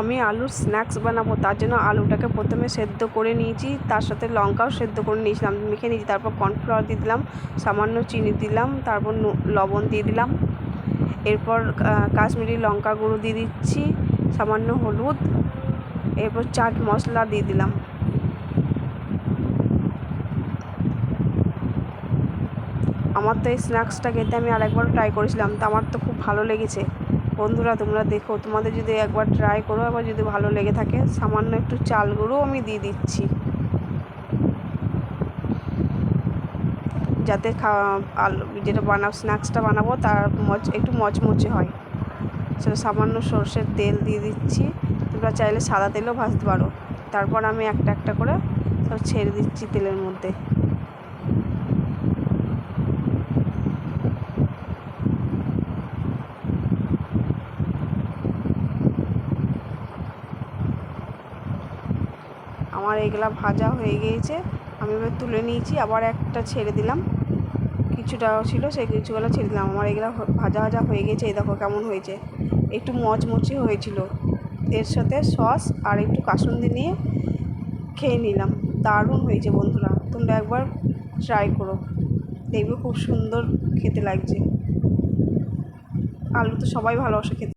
আমি আলুর স্ন্যাক্স বানাবো, তার জন্য আলুটাকে প্রথমে সেদ্ধ করে নিয়েছি, তার সাথে লঙ্কাও সেদ্ধ করে নিয়েছিলাম, মেখে নিয়েছি, তারপর কর্নফ্লাওয়ার দিয়ে দিলাম, সামান্য চিনি দিলাম, তারপর লবণ দিয়ে দিলাম, এরপর কাশ্মীরি লঙ্কা গুঁড়ো দিয়ে দিচ্ছি, সামান্য হলুদ, এরপর চাট মশলা দিয়ে দিলাম। আমার তো এই স্ন্যাক্সটা খেতে আমি আরেকবার ট্রাই করেছিলাম, তো আমার তো খুব ভালো লেগেছে। বন্ধুরা, তোমরা দেখো, তোমাদের যদি একবার ট্রাই করো আবার যদি ভালো লেগে থাকে, সামান্য একটু চাল গুঁড়ো আমি দিয়ে দিচ্ছি। যাতে আলু, যেটা বানাবো স্ন্যাক্সটা বানাবো, তার মচ, একটু মচমচে হয়। সেটা সামান্য সর্ষের তেল দিয়ে দিচ্ছি। তোমরা চাইলে সাদা তেলও ভাজতে পারো। তারপর আমি একটা একটা করে সব ছেড়ে দিচ্ছি তেলের মধ্যে। আমার এগুলা ভাজা হয়ে গিয়েছে। আমি এবার তুলে নিয়েছি, আবার একটা ছেড়ে দিলাম। কিছুটা ছিল, সেই কিছুগুলো ছেড়ে দিলাম। আমার এগুলো ভাজা ভাজা হয়ে গেছে এই দেখো কেমন হয়েছে। একটু মচমচে হয়েছিল। এর সাথে সস আর একটু কাসুন্দি নিয়ে খেয়ে নিলাম। দারুণ হয়েছে বন্ধুরা, তোমরা একবার ট্রাই করো। দেখবে খুব সুন্দর খেতে লাগছে। আলু তো সবাই ভালোবাসে খেতে।